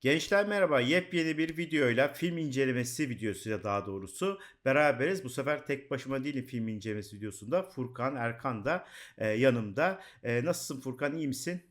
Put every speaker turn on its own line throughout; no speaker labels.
Gençler merhaba. Yepyeni bir videoyla film incelemesi videosuyla daha doğrusu beraberiz. Bu sefer tek başıma değilim film incelemesi videosunda. Furkan, Erkan da e, yanımda. E, nasılsın Furkan? İyi misin?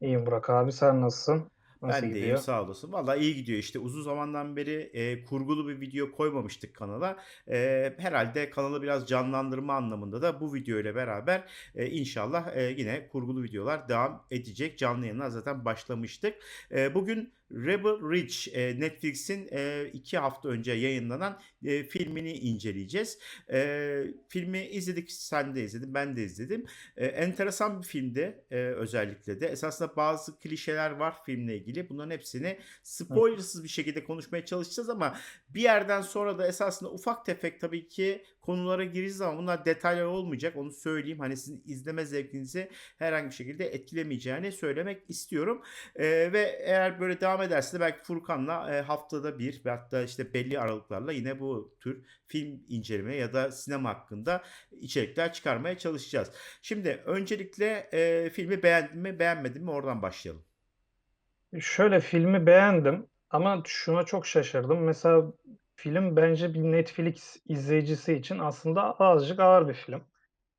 İyiyim Burak abi sen nasılsın? Nasıl
Ben
gidiyor?
sağ olasın. Valla iyi gidiyor işte. Uzun zamandan beri e, kurgulu bir video koymamıştık kanala. E, herhalde kanalı biraz canlandırma anlamında da bu video ile beraber e, inşallah e, yine kurgulu videolar devam edecek. Canlı yayınlar zaten başlamıştık. E, bugün Rebel Ridge e, Netflix'in e, iki hafta önce yayınlanan e, filmini inceleyeceğiz. E, filmi izledik, sen de izledin, ben de izledim. E, enteresan bir filmdi e, özellikle de. Esasında bazı klişeler var filmle ilgili. Bunların hepsini spoilersız bir şekilde konuşmaya çalışacağız ama bir yerden sonra da esasında ufak tefek tabii ki konulara gireceğiz ama bunlar detaylar olmayacak. Onu söyleyeyim. Hani sizin izleme zevkinizi herhangi bir şekilde etkilemeyeceğini söylemek istiyorum. E, ve eğer böyle devam ederse de belki Furkan'la e, haftada bir ve hatta işte belli aralıklarla yine bu tür film inceleme ya da sinema hakkında içerikler çıkarmaya çalışacağız. Şimdi öncelikle e, filmi beğendin mi beğenmedin mi oradan başlayalım.
Şöyle filmi beğendim ama şuna çok şaşırdım. Mesela film bence bir Netflix izleyicisi için aslında azıcık ağır bir film.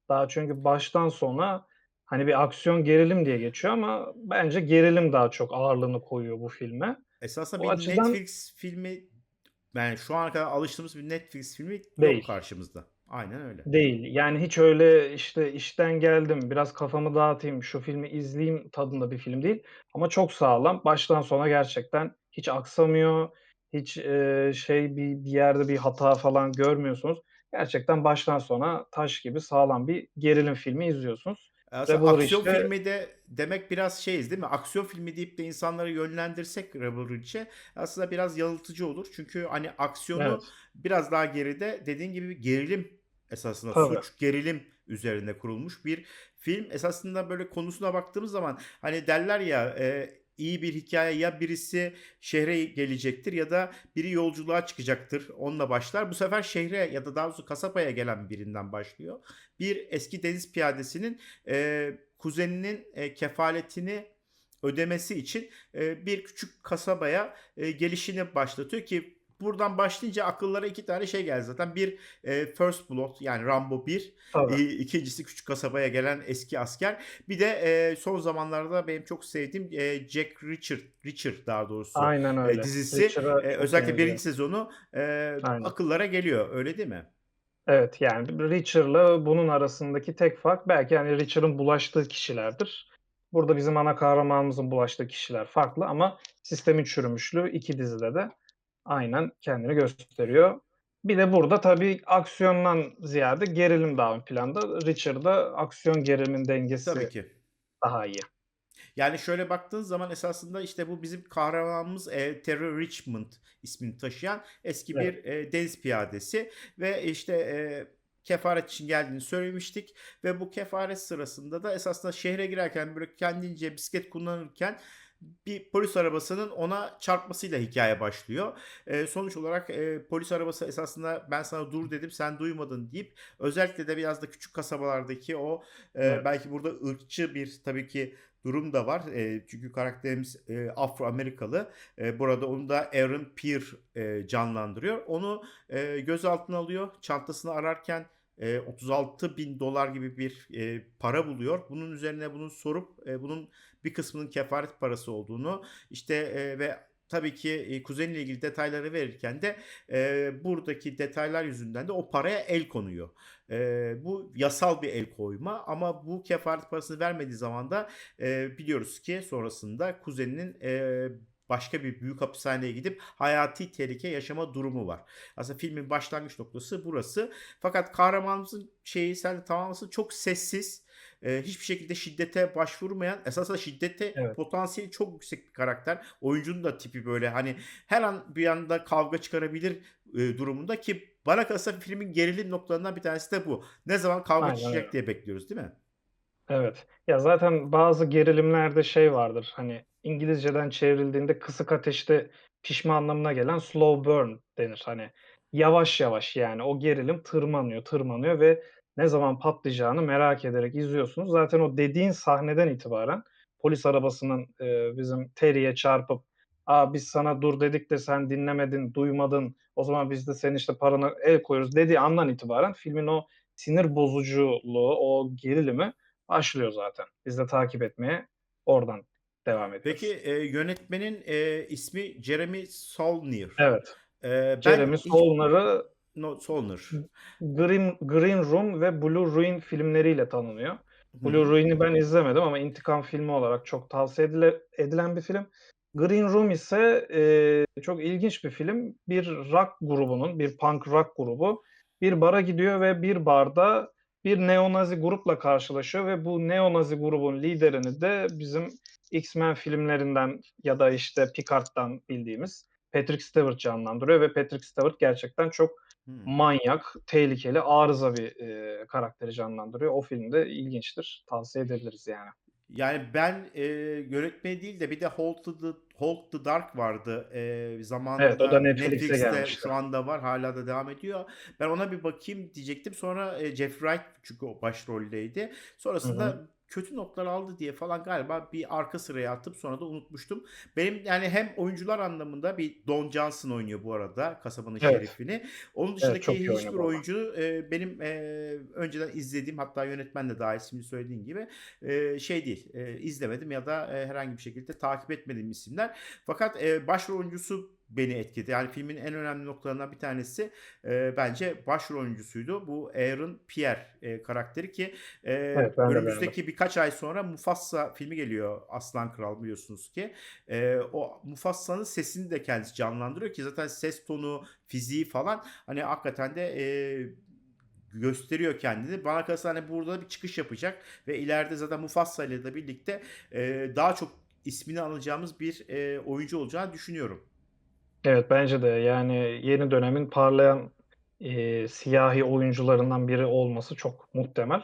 Daha çünkü baştan sona hani bir aksiyon gerilim diye geçiyor ama bence gerilim daha çok ağırlığını koyuyor bu filme.
Esasında
O
bir
açıdan
Netflix filmi yani şu ana kadar alıştığımız bir Netflix filmi yok
değil.
karşımızda. Aynen öyle.
Değil. Yani hiç öyle, işte, işten geldim, biraz kafamı dağıtayım, şu filmi izleyeyim tadında bir film değil ama çok sağlam. Baştan sona gerçekten hiç aksamıyor, hiç, eee, şey bir bir yerde bir hata falan görmüyorsunuz. Gerçekten baştan sona taş gibi sağlam bir gerilim filmi izliyorsunuz.
Aslında
Rebel
aksiyon
Ridge'de
filmi de demek biraz şeyiz değil mi? Aksiyon filmi deyip de insanları yönlendirsek Rebel Ridge'e aslında biraz yanıltıcı olur. Çünkü hani aksiyonu
Evet,
biraz daha geride dediğin gibi bir gerilim esasında
tabii.
suç gerilim üzerine kurulmuş bir film. Esasında böyle konusuna baktığımız zaman hani derler ya e, iyi bir hikaye ya birisi şehre gelecektir ya da biri yolculuğa çıkacaktır. Onunla başlar. Bu sefer şehre ya da daha doğrusu kasabaya gelen birinden başlıyor. Bir eski deniz piyadesinin e, kuzeninin e, kefaletini ödemesi için e, bir küçük kasabaya e, gelişini başlatıyor ki buradan başlayınca akıllara iki tane şey geldi zaten. Bir e, First Blood yani Rambo 1,
Tabii.
e, ikincisi küçük kasabaya gelen eski asker. Bir de e, son zamanlarda benim çok sevdiğim e, Jack Reacher, Reacher daha doğrusu
Aynen
e,
öyle.
dizisi.
Reacher'a
E, özellikle birinci sezonu e,
Aynen.
akıllara geliyor öyle değil mi?
Evet, yani Reacher'la bunun arasındaki tek fark belki, hani, Reacher'ın bulaştığı kişilerdir. Burada bizim ana kahramanımızın bulaştığı kişiler farklı ama sistemin çürümüşlüğü 2 dizide de aynen kendini gösteriyor. Bir de burada tabii aksiyondan ziyade gerilim daha ön planda. Reacher'da aksiyon gerilimin
Tabii
dengesi
ki.
daha iyi.
Yani şöyle baktığın zaman esasında işte bu bizim kahramanımız e, Terry Richmond ismini taşıyan eski
Evet,
bir e, deniz piyadesi ve işte e, kefaret için geldiğini söylemiştik ve bu kefaret sırasında da esasında şehre girerken böyle kendince bisiklet kullanırken bir polis arabasının ona çarpmasıyla hikaye başlıyor. E, sonuç olarak e, polis arabası esasında ben sana dur dedim sen duymadın deyip özellikle de biraz da küçük kasabalardaki o e,
evet.
belki burada ırkçı bir tabii ki durum da var. Eee, çünkü karakterimiz, eee, Afro-Amerikalı. Eee, burada onu da Aaron Peer, eee, canlandırıyor. Onu, eee, gözaltına alıyor. Çantasını ararken, eee, $36.000 gibi bir, eee, para buluyor. Bunun üzerine bunu sorup, eee, bunun bir kısmının kefaret parası olduğunu, işte, eee, ve tabii ki, eee, kuzeniyle ilgili detayları verirken de, eee, buradaki detaylar yüzünden de o paraya el konuyor. Eee, bu yasal bir el koyma ama bu kefaret parasını vermediği zaman da Eee, biliyoruz ki sonrasında kuzeninin, eee, başka bir büyük hapishaneye gidip hayati tehlike yaşama durumu var. Aslında filmin başlangıç noktası burası. Fakat kahramanımızın şeyi sen tamamlaması çok sessiz, eee, hiçbir şekilde şiddete başvurmayan, esasında şiddete
Evet,
potansiyeli çok yüksek bir karakter. Oyuncunun da tipi böyle hani her an bir anda kavga çıkarabilir, eee, durumunda ki bana kalırsa filmin gerilim noktalarından bir tanesi de bu. Ne zaman kavga
aynen
çıkacak diye bekliyoruz, değil mi?
Evet. Ya, zaten bazı gerilimlerde şey vardır, hani, İngilizceden çevrildiğinde kısık ateşte pişme anlamına gelen slow burn denir. Hani, yavaş yavaş, yani, o gerilim tırmanıyor, tırmanıyor ve ne zaman patlayacağını merak ederek izliyorsunuz. Zaten o dediğin sahneden itibaren polis arabasının, eee, bizim Terry'e çarpıp "A, biz sana dur dedik de sen dinlemedin, duymadın. O zaman biz de senin, işte, parana el koyuyoruz." dediği andan itibaren filmin o sinir bozuculuğu, o gerilimi başlıyor zaten. Biz de takip etmeye oradan devam
Peki,
ediyoruz.
eee, yönetmenin, eee, ismi Jeremy Saulnier.
Evet.
Eee, ben
Jeremy Saulnier'ı
No Saulnier.
Green Green Room ve Blue Ruin filmleriyle tanınıyor. Blue. Ruin'i ben izlemedim ama intikam filmi olarak çok tavsiye edile edilen bir film. Green Room ise, eee, çok ilginç bir film. Bir rock grubunun, bir punk rock grubu bir bara gidiyor ve bir barda bir neonazi grupla karşılaşıyor ve bu neonazi grubun liderini de bizim X-Men filmlerinden ya da, işte, Picard'dan bildiğimiz Patrick Stewart canlandırıyor ve Patrick Stewart gerçekten çok
Hımm.
manyak, tehlikeli, arıza bir, eee, karakteri canlandırıyor. O film de ilginçtir. Tavsiye edebiliriz yani.
Yani ben, eee, yönetmeni değil de bir de Hold the Hold the Dark vardı. Eee,
Evet, o da
zamanında
Netflix'e
Netflix'te
gelmişti.
şu anda var, hâlâ da devam ediyor. Ben ona bir bakayım diyecektim. Sonra, eee, Jeffrey Wright çünkü o başroldeydi.
Hı hı.
Kötü notlar aldı diye falan galiba bir arka sıraya atıp sonra da unutmuştum. Benim yani hem oyuncular anlamında bir Don Johnson oynuyor bu arada kasabanın
Evet.
şerifini. Onun
Evet,
dışındaki
oynuyor
hiçbir oyuncu, eee, benim, eee, önceden izlediğim hatta yönetmen de dâhil ismini söylediğin gibi, eee, şey değil, eee, izlemedim ya da, eee, herhangi bir şekilde takip etmediğim isimler. Fakat, eee, başrol oyuncusu beni etkiledi. Yani filmin en önemli noktalarından bir tanesi, eee, bence başrol oyuncusuydu. Bu Aaron Pierre, eee, karakteri ki, eee,
Evet, de
önümüzdeki birkaç ay sonra Mufasa filmi geliyor. Aslan Kral biliyorsunuz ki. Eee, o Mufasa'nın sesini de kendisi canlandırıyor ki zaten ses tonu, fiziği falan hani hakikaten de, eee, gösteriyor kendini. Bana kalırsa hani burada bir çıkış yapacak ve ileride zaten Mufasa'yla da birlikte, eee, daha çok ismini anacağımız bir, eee, oyuncu olacağını düşünüyorum.
Evet, bence de. Yani yeni dönemin parlayan, eee, siyahi oyuncularından biri olması çok muhtemel.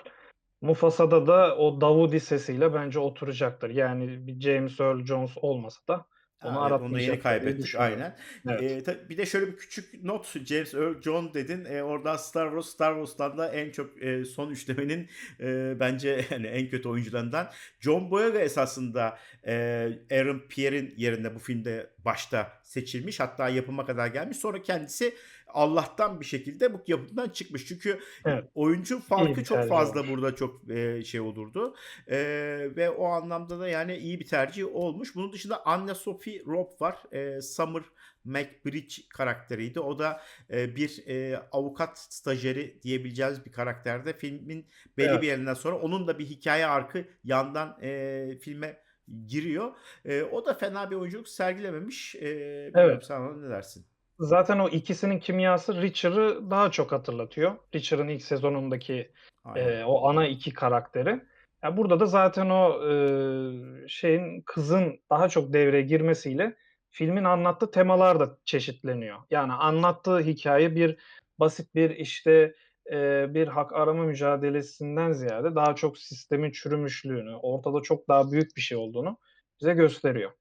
Mufasa'da da o Davudi sesiyle bence oturacaktır. Yani bir James Earl Jones olmasa da onu
evet, onu da yeni kaybettik. Aynen.
Evet.
Tabii bir de şöyle bir küçük not. James Earl Jones dedin. Eee, oradan Star Wars, Star Wars'tan da en çok, eee, son üçlemenin, eee, bence hani en kötü oyuncularından. John Boyega esasında, eee, Aaron Pierre'in yerine bu filmde başta seçilmiş. Hatta yapıma kadar gelmiş. Sonra kendisi Allah'tan bir şekilde bu yapımdan çıkmış. Çünkü
Evet.
oyuncu
İyi
farkı
bir
çok fazla
olmuş.
burada çok, eee, şey olurdu. Eee, ve o anlamda da yani iyi bir tercih olmuş. Bunun dışında Anna-Sophie Robb var. Eee, Summer McBride karakteriydi. O da, eee, bir, eee, avukat stajyeri diyebileceğimiz bir karakterde. Filmin belli bir
Evet.
yerinden sonra onun da bir hikâye arkı yandan, eee, filme giriyor. Eee, o da fena bir oyunculuk sergilememiş. Bilmiyorum
Evet.
sen ne dersin?
Zaten o ikisinin kimyası Reacher'ı daha çok hatırlatıyor. Reacher'ın ilk sezonundaki,
Aynen.
eee, o ana 2 karakteri. Ya, burada da zaten o, ııı, şeyin, kızın daha çok devreye girmesiyle filmin anlattığı temalar da çeşitleniyor. Yani anlattığı hikâye bir basit bir, işte, eee, bir hak arama mücadelesinden ziyade daha çok sistemin çürümüşlüğünü, ortada çok daha büyük bir şey olduğunu bize gösteriyor.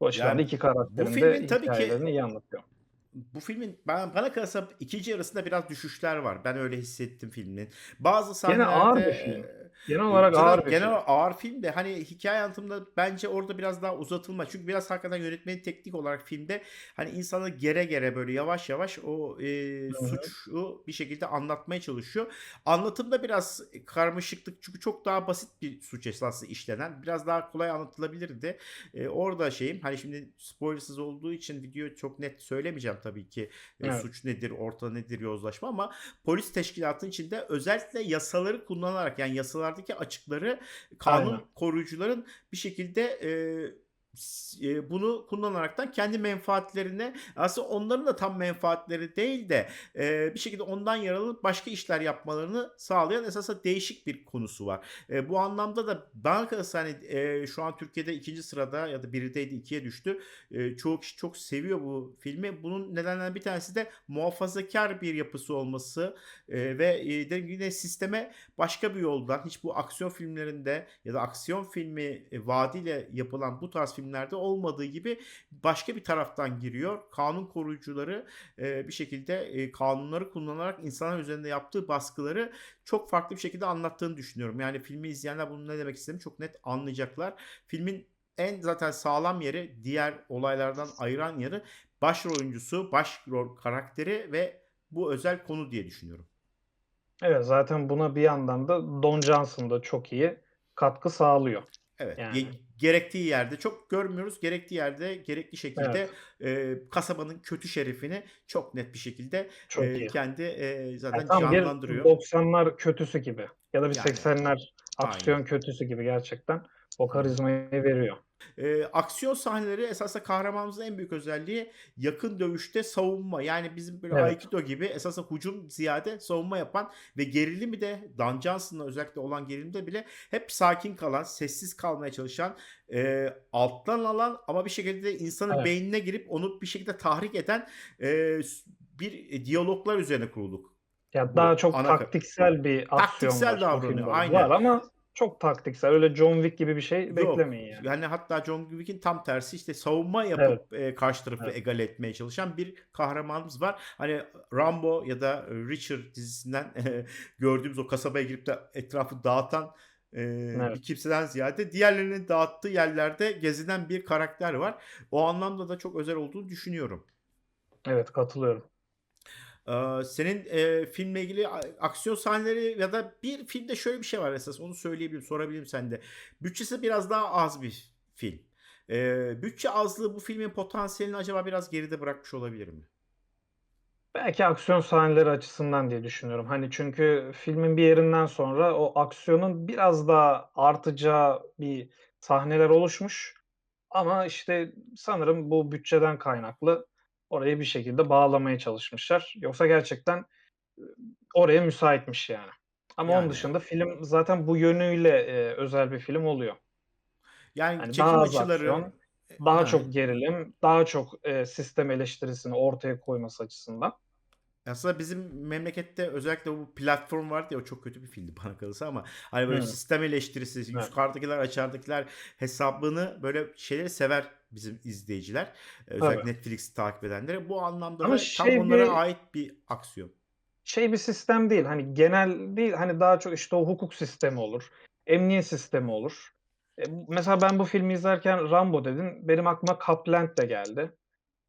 Bu açıdan da
Yani
2
bu
karakterin de
filmin tabii ki
iyi anlatıyor.
Bu filmin bana bana kalırsa 2. yarısında biraz düşüşler var. Ben öyle hissettim filmin. Bazı
Gene ağır
sahnelerde,
film.
eee,
Genel
eee,
olarak ağır
zaten
bir
genel olarak ağır film de hani hikâye anlatımında bence orada biraz daha uzatılma. Çünkü biraz hakikaten yönetmenin teknik olarak filmde hani insanı gere gere böyle yavaş yavaş o,
Hı hı.
suçu bir şekilde anlatmaya çalışıyor. Anlatımda biraz karmaşıklık çünkü çok daha basit bir suç esaslı işlenen. Biraz daha kolay anlatılabilirdi. Eee, orada şeyim, hani şimdi spoilersız olduğu için videoyu çok net söylemeyeceğim tabii ki.
Evet.
suç nedir, ortada nedir yozlaşma ama polis teşkilatının içinde özellikle yasaları kullanarak yani yasalardaki açıkları kanun
Aynen.
koruyucuların bir şekilde, eee, bunu kullanaraktan kendi menfaatlerine aslında onların da tam menfaatleri değil de, eee, bir şekilde ondan yararlanıp başka işler yapmalarını sağlayan esasında değişik bir konusu var. Eee, bu anlamda da bana kalırsa hani, şu an Türkiye'de 2. sırada ya da 1'deydi 2'ye düştü. Çoğu kişi çok seviyor bu filmi. Bunun nedenlerinden bir tanesi de muhafazakâr bir yapısı olması, ve, dediğim gibi yine sisteme başka bir yoldan hiç bu aksiyon filmlerinde ya da aksiyon filmi, vaadiyle yapılan bu tarz filmlerde olmadığı gibi başka bir taraftan giriyor. Kanun koruyucuları, eee, bir şekilde, eee, kanunları kullanarak insanlar üzerinde yaptığı baskıları çok farklı bir şekilde anlattığını düşünüyorum. Yani filmi izleyenler bunun ne demek istediğimi çok net anlayacaklar. Filmin en zaten sağlam yeri diğer olaylardan ayıran yeri başrol oyuncusu, başrol karakteri ve bu özel konu diye düşünüyorum.
Evet, zaten buna bir yandan da Don Johnson da çok iyi katkı sağlıyor.
Evet.
Yani.
Ge- gerektiği yerde çok görmüyoruz. Gerektiği yerde gerekli şekilde
Evet.
e, kasabanın kötü şerifini çok net bir şekilde
Çok
e,
iyi.
kendi e, zaten
Yani tam bir
canlandırıyor.
90'lar kötüsü gibi ya da bir
Yani.
80'ler aksiyon
Aynen.
kötüsü gibi gerçekten o karizmayı veriyor.
E, aksiyon sahneleri esasında kahramanımızın en büyük özelliği yakın dövüşte savunma. Yani bizim böyle
Evet.
Aikido gibi esasında hücum ziyade savunma yapan ve gerilimi de Don Johnson'la özellikle olan gerilimde bile hep sakin kalan, sessiz kalmaya çalışan, e, alttan alan ama bir şekilde de insanın
Evet.
beynine girip onu bir şekilde tahrik eden e, bir diyaloglar üzerine kurulduk.
Ya
Bu
daha çok
ana ka-
taktiksel bir aksiyon
Taktiksel
bu
davranıyor, aynen.
Var ama çok taktiksel. Öyle John Wick gibi bir şey
Yok.
beklemeyin yani.
Yani hatta John Wick'in tam tersi işte savunma yapıp e, karşı tarafı
Evet.
egale etmeye çalışan bir kahramanımız var. Hani Rambo ya da Richard dizisinden e, gördüğümüz o kasabaya girip de etrafı dağıtan e,
Evet.
bir kimseden ziyade diğerlerinin dağıttığı yerlerde gezinen bir karakter var. O anlamda da çok özel olduğunu düşünüyorum.
Evet katılıyorum.
Ee, senin e, filmle ilgili aksiyon sahneleri ya da bir filmde şöyle bir şey var esas onu söyleyebilirim sorabilirim sende. Bütçesi biraz daha az bir film. Ee, bütçe azlığı bu filmin potansiyelini acaba biraz geride bırakmış olabilir mi?
Belki aksiyon sahneleri açısından diye düşünüyorum. Hani çünkü filmin bir yerinden sonra o aksiyonun biraz daha artacağı bir sahneler oluşmuş. Ama işte sanırım bu bütçeden kaynaklı orayı bir şekilde bağlamaya çalışmışlar. Yoksa gerçekten oraya müsaitmiş yani. Ama onun
Yani
dışında film zaten bu yönüyle, eee, özel bir film oluyor.
yani
Hani
çekim
daha
açıları
aksiyon,
e,
daha
ha,
çok gerilim, daha çok, eee, sistem eleştirisini ortaya koyması açısından.
aslında bizim memlekette özellikle bu platform vardı ya o çok kötü bir filmdi bana kalırsa ama hani böyle
Hıı.
sistem eleştirisi,
Evet.
yukarıdakiler aşağıdakiler hesabını böyle şeyleri sever bizim izleyiciler. Ee, Özellikle
Tabii.
Netflix'i takip edenleri. Bu anlamda
Ama
da tam
şey
onlara
bir
ait bir aksiyon.
şey bir sistem değil. Hani genel değil. Hani daha çok işte o hukuk sistemi olur. Emniyet sistemi olur. E, mesela ben bu filmi izlerken Rambo dedin. Benim aklıma Copland de geldi.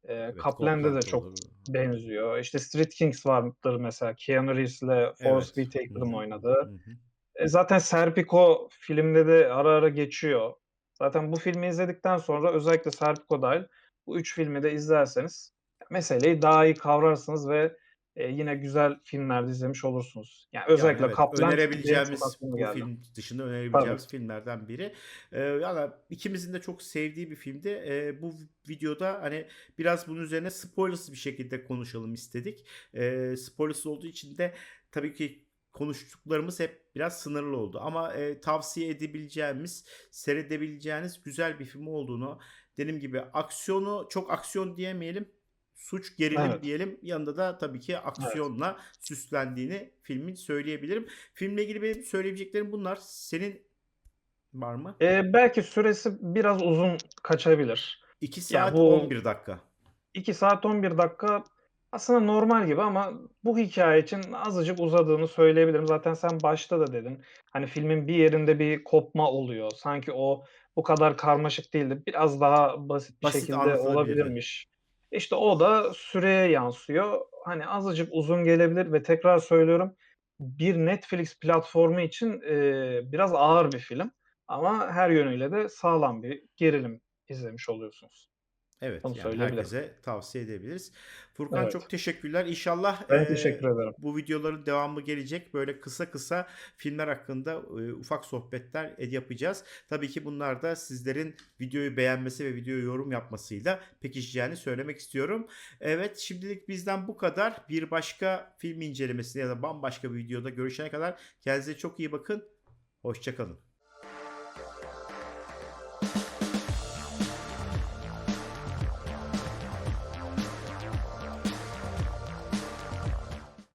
Eee,
Evet,
de
Copland
çok
olur.
benziyor. İşte Street Kings vardır mesela. Keanu Reeves'le Forest
Evet.
Whitaker'ın oynadığı.
Hı hı.
E, zaten Serpico filmde de ara ara geçiyor. Zaten bu filmi izledikten sonra özellikle Serpico dahil bu 3 filmi de izlerseniz meseleyi daha iyi kavrarsınız ve, eee, yine güzel filmler de izlemiş olursunuz. Yani
Yani
özellikle
evet
Copland benim çok
önerebileceğimiz bu
geldi.
film dışında
Tabii.
önerebileceğimiz filmlerden biri. Ee, yani ikimizin de çok sevdiği bir filmdi. Ee, bu videoda hani biraz bunun üzerine spoilersız bir şekilde konuşalım istedik. Ee, spoilersız olduğu için de tabii ki konuştuklarımız hep biraz sınırlı oldu. Ama e, tavsiye edebileceğimiz, seyredebileceğiniz güzel bir film olduğunu dediğim gibi aksiyonu çok aksiyon diyemeyelim. Suç gerilim
Evet.
diyelim. Yanında da tabii ki
Evet.
aksiyonla süslendiğini filmin söyleyebilirim. Filmle ilgili benim söyleyebileceklerim bunlar. Senin var mı?
Eee, belki süresi biraz uzun kaçabilir.
2
Ya
saat
bu
11 dakika.
2 saat 11 dakika aslında normal gibi ama bu hikâye için azıcık uzadığını söyleyebilirim. Zaten sen başta da dedin. Hani filmin bir yerinde bir kopma oluyor. Sanki o bu kadar karmaşık değildi. Biraz daha basit bir
Basit
şekilde
anlatılabilirdi.
olabilirmiş. İşte o da süreye yansıyor. Hani azıcık uzun gelebilir ve tekrar söylüyorum, bir Netflix platformu için, eee, biraz ağır bir film ama her yönüyle de sağlam bir gerilim izlemiş oluyorsunuz.
Evet,
Onu
yani herkese tavsiye edebiliriz. Furkan
Evet.
çok teşekkürler. İnşallah
Ben teşekkür ederim.
bu videoların devamı gelecek. Böyle kısa kısa filmler hakkında eee, ufak sohbetler ed- yapacağız. Tabii ki bunlar da sizlerin videoyu beğenmesi ve videoya yorum yapmasıyla pekişeceğini söylemek istiyorum. Evet, şimdilik bizden bu kadar. Bir başka film incelemesinde ya da bambaşka bir videoda görüşene kadar kendinize çok iyi bakın. Hoşça kalın.